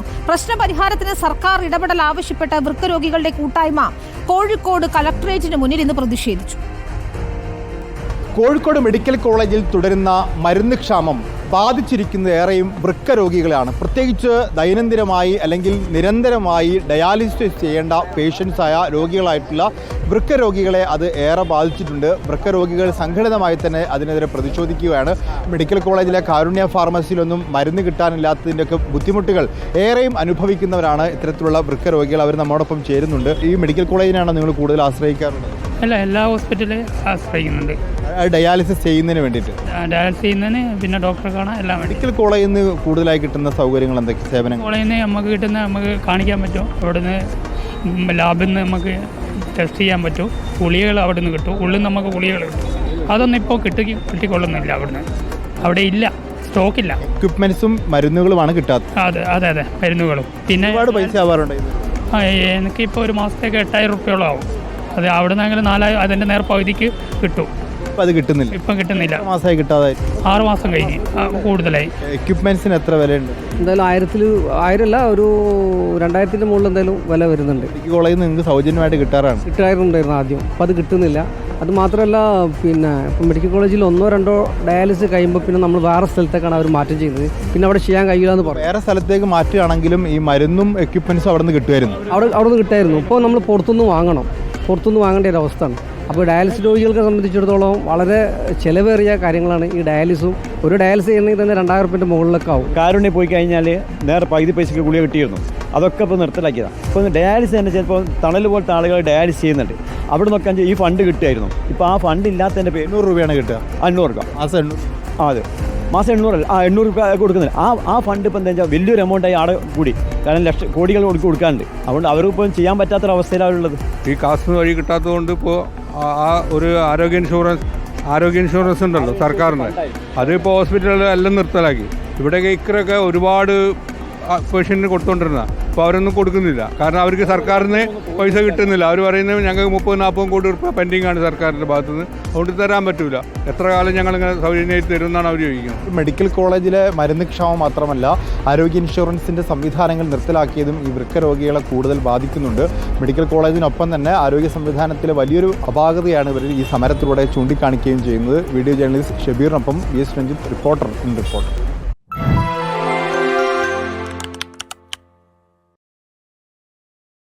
പ്രശ്നപരിഹാരത്തിന് സർക്കാർ ഇടപെടൽ ആവശ്യപ്പെട്ട വൃക്കരോഗികളുടെ കൂട്ടായ്മ കോഴിക്കോട് കലക്ടറേറ്റിന് മുന്നിൽ ഇന്ന് പ്രതിഷേധിച്ചു. കോഴിക്കോട് മെഡിക്കൽ കോളേജിൽ തുടരുന്ന മരുന്ന് ക്ഷാമം ബാധിച്ചിരിക്കുന്നത് ഏറെയും വൃക്ക രോഗികളെയാണ് പ്രത്യേകിച്ച് ദൈനംദിനമായി അല്ലെങ്കിൽ നിരന്തരമായി ഡയാലിസിസ് ചെയ്യേണ്ട പേഷ്യൻസായ രോഗികളായിട്ടുള്ള വൃക്ക രോഗികളെ അത് ഏറെ ബാധിച്ചിട്ടുണ്ട്. വൃക്ക രോഗികൾ സംഘടിതമായി തന്നെ അതിനെതിരെ പ്രതിഷേധിക്കുകയാണ്. മെഡിക്കൽ കോളേജിലെ കാരുണ്യ ഫാർമസിയിലൊന്നും മരുന്ന് കിട്ടാനില്ലാത്തതിന്റെയൊക്കെ ബുദ്ധിമുട്ടുകൾ ഏറെയും അനുഭവിക്കുന്നവരാണ് ഇത്തരത്തിലുള്ള വൃക്ക രോഗികൾ അവർ നമ്മോടൊപ്പം ചേരുന്നുണ്ട്. ഈ മെഡിക്കൽ കോളേജിനാണ് നിങ്ങൾ കൂടുതൽ ആശ്രയിക്കാറുള്ളത്? അല്ല എല്ലാ ഹോസ്പിറ്റലും ആശ്രയിക്കുന്നുണ്ട്. ഡയാലിസിസ് ചെയ്യുന്നതിന് വേണ്ടിയിട്ട്? ഡയാലിസിസ് ചെയ്യുന്നതിന് പിന്നെ ഡോക്ടറെ കാണാൻ എല്ലാം മെഡിക്കൽ കോളേജിൽ നിന്ന് കൂടുതലായി കിട്ടുന്ന സൗകര്യങ്ങൾ എന്തൊക്കെ? സേവനം കോളേജിൽ നിന്ന് നമുക്ക് കിട്ടുന്ന നമുക്ക് കാണിക്കാൻ പറ്റും. അവിടുന്ന് ലാബിൽ നിന്ന് നമുക്ക് ടെസ്റ്റ് ചെയ്യാൻ പറ്റും. ഗുളികകൾ അവിടെ നിന്ന് കിട്ടും. ഉള്ളിൽ നിന്ന് നമുക്ക് ഗുളികകൾ കിട്ടും. അതൊന്നും ഇപ്പോൾ കിട്ടി കിട്ടിക്കൊള്ളുന്നില്ല അവിടുന്ന്. അവിടെ ഇല്ല. സ്റ്റോക്കില്ല എക്യുപ്മെന്റ്സും മരുന്നുകളുമാണ് കിട്ടാത്തത്. അതെ അതെ അതെ. മരുന്നുകളും. പിന്നെ ഒരുപാട് പൈസ ആവാറുണ്ട്. ആ, എനിക്കിപ്പോൾ ഒരു മാസത്തേക്ക് എട്ടായിരം റുപ്യോളം ആവും. അത് അവിടെ നിന്നെങ്കിലും നാലായിരം അതിന്റെ നേർ പകുതിക്ക് കിട്ടും. ഇപ്പം അത് കിട്ടുന്നില്ല. ഇപ്പം കിട്ടുന്നില്ല. മാസമായി കിട്ടാതായി ആറ് മാസം കഴിഞ്ഞ് ആ, കൂടുതലായി. എക്യുപ്മെന്റ്സിന് എത്ര വിലയുണ്ട്? എന്തായാലും ആയിരത്തിൽ ആയിരമല്ല ഒരു രണ്ടായിരത്തിന്റെ മുകളിൽ എന്തായാലും വില വരുന്നുണ്ട്. ഈ കോളേജിൽ നിന്ന് നിങ്ങൾക്ക് സൗജന്യമായിട്ട് കിട്ടാറാണ്. കിട്ടായിരുന്നുണ്ടായിരുന്നു ആദ്യം അപ്പോൾ അത് കിട്ടുന്നില്ല. അത് മാത്രമല്ല പിന്നെ ഇപ്പം മെഡിക്കൽ കോളേജിൽ ഒന്നോ രണ്ടോ ഡയാലിസ് കഴിയുമ്പോൾ പിന്നെ നമ്മൾ വേറെ സ്ഥലത്തേക്കാണ് അവർ മാറ്റം ചെയ്യുന്നത്. പിന്നെ അവിടെ ചെയ്യാൻ കഴിയില്ല എന്ന് പറയും വേറെ സ്ഥലത്തേക്ക് മാറ്റുകയാണെങ്കിലും ഈ മരുന്നും എക്യുപ്മെന്റ്സും അവിടെ നിന്ന് കിട്ടുമായിരുന്നു. അവിടെ അവിടെ നിന്ന് കിട്ടായിരുന്നു. ഇപ്പോൾ നമ്മൾ പുറത്തുനിന്ന് വാങ്ങണം. പുറത്തുനിന്ന് വാങ്ങേണ്ട ഒരു അവസ്ഥയാണ്. അപ്പോൾ ഡയാലിസിസ് രോഗികൾക്ക് സംബന്ധിച്ചിടത്തോളം വളരെ ചിലവേറിയ കാര്യങ്ങളാണ് ഈ ഡയാലിസും ഒരു ഡയാലിസ് ചെയ്യണമെങ്കിൽ തന്നെ രണ്ടായിരം റുപ്യന്റെ മുകളിലൊക്കെ ആവും. കാരുണ്യ പോയി കഴിഞ്ഞാൽ നേരെ പകുതി പൈസയ്ക്ക് ഗുളിക കിട്ടിയിരുന്നു. അതൊക്കെ ഇപ്പോൾ നിർത്തലാക്കിയതാണ് ഇപ്പോൾ ഡയാലിസിസ് തന്നെ ചിലപ്പോൾ തണൽ പോലത്തെ ആളുകൾ ഡയാലിസ് ചെയ്യുന്നുണ്ട്. അവിടെ നിന്നൊക്കെ ഈ ഫണ്ട് കിട്ടുമായിരുന്നു. ഇപ്പോൾ ആ ഫണ്ട് ഇല്ലാത്തതിന്റെ പേര് എണ്ണൂറ് രൂപയാണ് കിട്ടുക. അഞ്ഞൂറ് രൂപ. മാസം എണ്ണൂറ് ആ അതെ. മാസം എണ്ണൂറ് ആ എണ്ണൂറ് രൂപ കൊടുക്കുന്നില്ല ആ ആ ഫണ്ട് ഇപ്പം എന്താ വെച്ചാൽ വലിയൊരു എമൗണ്ടായി ആടെ കൂടി. കാരണം ലക്ഷ കോടികൾ കൊടുക്ക് കൊടുക്കാനുണ്ട്. അതുകൊണ്ട് അവരിപ്പം ചെയ്യാൻ പറ്റാത്തൊരവസ്ഥയിലാണ് ഉള്ളത്. ഈ കാസ്റ്റ് വഴി കിട്ടാത്തതുകൊണ്ട് ഇപ്പോൾ ആ ഒരു ആരോഗ്യ ഇൻഷുറൻസ് ആരോഗ്യ ഇൻഷുറൻസ് ഉണ്ടല്ലോ സർക്കാരിന്റെ അതിപ്പോൾ ഹോസ്പിറ്റലിൽ എല്ലാം നിർത്തലാക്കി. ഇവിടെ ഇക്കറൊക്കെ ഒരുപാട് പേഷ്യന്റിന് കൊടുത്തുകൊണ്ടിരുന്നത് അപ്പോൾ അവരൊന്നും കൊടുക്കുന്നില്ല. കാരണം അവർക്ക് സർക്കാരിന് പൈസ കിട്ടുന്നില്ല. അവർ പറയുന്നത് ഞങ്ങൾക്ക് മുപ്പത് നാൽപ്പതും കോടി റുപ്യ പെൻഡിങ് ആണ് സർക്കാരിന്റെ ഭാഗത്തുനിന്ന്. അതുകൊണ്ട് തരാൻ പറ്റില്ല എത്ര കാലം ഞങ്ങൾ ഇങ്ങനെ സൗജന്യമായി തരും എന്നാണ് അവർ ചോദിക്കുന്നത് മെഡിക്കൽ കോളേജിലെ മരുന്ന് ക്ഷാമം മാത്രമല്ല ആരോഗ്യ ഇൻഷുറൻസിന്റെ സംവിധാനങ്ങൾ നിർത്തലാക്കിയതും ഈ വൃക്ക രോഗികളെ കൂടുതൽ ബാധിക്കുന്നുണ്ട്. മെഡിക്കൽ കോളേജിനൊപ്പം തന്നെ ആരോഗ്യ സംവിധാനത്തിലെ വലിയൊരു അപാകതയാണ് ഇവർ ഈ സമരത്തിലൂടെ ചൂണ്ടിക്കാണിക്കുകയും ചെയ്യുന്നത്. Video journalist ഷബീറിനൊപ്പം V S Ranjith reporter in reporter